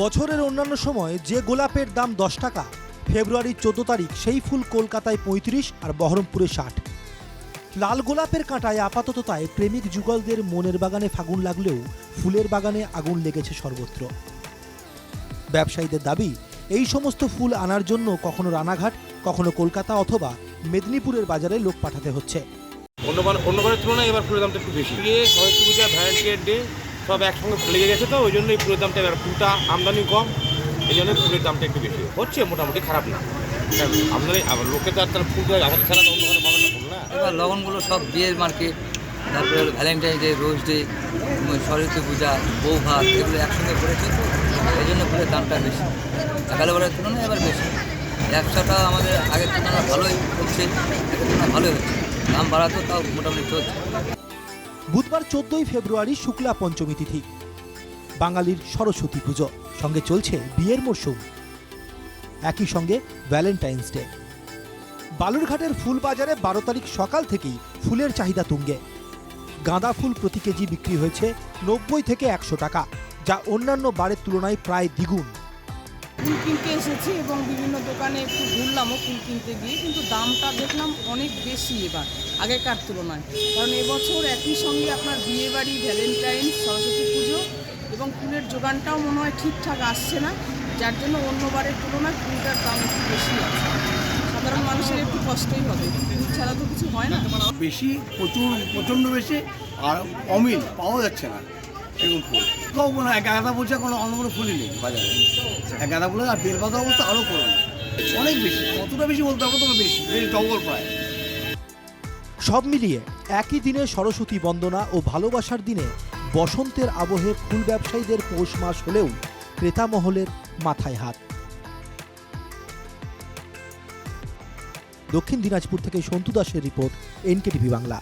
বছরের অন্যান্য সময় যে গোলাপের দাম দশ টাকা ফেব্রুয়ারির চোদ্দ তারিখ সেই ফুল কলকাতায় পঁয়ত্রিশ আর বহরমপুরে ষাট। লাল গোলাপের কাঁটায় আপাতত তাই প্রেমিক যুগলদের মনের বাগানে ফাগুন লাগলেও ফুলের বাগানে আগুন লেগেছে সর্বত্র। ব্যবসায়ীদের দাবি এই সমস্ত ফুল আনার জন্য কখনো রানাঘাট কখনো কলকাতা অথবা মেদিনীপুরের বাজারে লোক পাঠাতে হচ্ছে। অন্যবার অন্যবারের তুলনায় এবার ফুলের দামটা একটু বেশি। পূজা ভ্যালেন্টাইন ডে সব একসঙ্গে লেগে গেছে তো, ওই জন্য এই ফুলের দামটা এবার ফুলটা আমদানি কম, এই জন্য ফুলের দামটা একটু বেশি। হচ্ছে মোটামুটি খারাপ না। আমদানি, আবার লোকে তো আর তার ফুল আমাদের ছাড়া তো অন্য কোনো পাবে না ফুল, না? এবার লগনগুলো সব বিয়ের মার্কেট, তারপরে Valentine day rose day Saraswati Puja বউ ভাত, এগুলো একসঙ্গে পড়েছে তো, এই জন্য ফুলের দামটা বেশি। এগারোবারের তুলনায় এবার বেশি। ব্যবসাটা আমাদের আগের তুলনায় ভালোই হচ্ছে, আগের তুলনায় ভালোই হচ্ছে। দাম বাড়াতেও তাও মোটামুটি চলছে। বুধবার চোদ্দই ফেব্রুয়ারি শুক্লা পঞ্চমী তিথি। বাঙালির সরস্বতী পুজো। সঙ্গে চলছে বিয়ের মরশুম। একই সঙ্গে ভ্যালেন্টাইন্স ডে বালুরঘাটের ফুল বাজারে বারো তারিখ সকাল থেকেই ফুলের চাহিদা তুঙ্গে। গাঁদা ফুল প্রতি কেজি বিক্রি হয়েছে নব্বই থেকে একশো টাকা, যা অন্যান্য বারের তুলনায় প্রায় দ্বিগুণ। ফুল কিনতে এসেছি এবং বিভিন্ন দোকানে একটু ঘুরলামও ফুল কিনতে গিয়ে, কিন্তু দামটা দেখলাম অনেক বেশি এবার, আগেকার তুলনায়। কারণ এবছর একই সঙ্গে আপনার বিয়েবাড়ি, ভ্যালেন্টাইন, সরস্বতী পুজো এবং ফুলের যোগানটাও মনে হয় ঠিকঠাক আসছে না, যার জন্য অন্যবারের তুলনায় ফুলটার দাম একটু বেশি আছে। সাধারণ মানুষের একটু কষ্টই হবে, ফুল ছাড়া তো কিছু হয় না। বেশি, প্রচুর, প্রচণ্ড বেশি, আর অমিল, পাওয়া যাচ্ছে না। গাঁদা কোনো অন্য কোনো ফুলই নেই বাজারে। গাঁদা ফুলের আর বেলপাতা অবস্থা আরও করুন অনেক বেশি, কতটা বেশি বলতে পারব বেশি বেশ প্রায়। সব মিলিয়ে একই দিনে সরস্বতী বন্দনা ও ভালোবাসার দিনে বসন্তের আবহে ফুল ব্যবসায়ীদের পৌষ মাস হলেও ক্রেতা মহলের মাথায় হাত। দক্ষিণ দিনাজপুর থেকে সন্তু দাসের রিপোর্ট, এনকেটিভি বাংলা।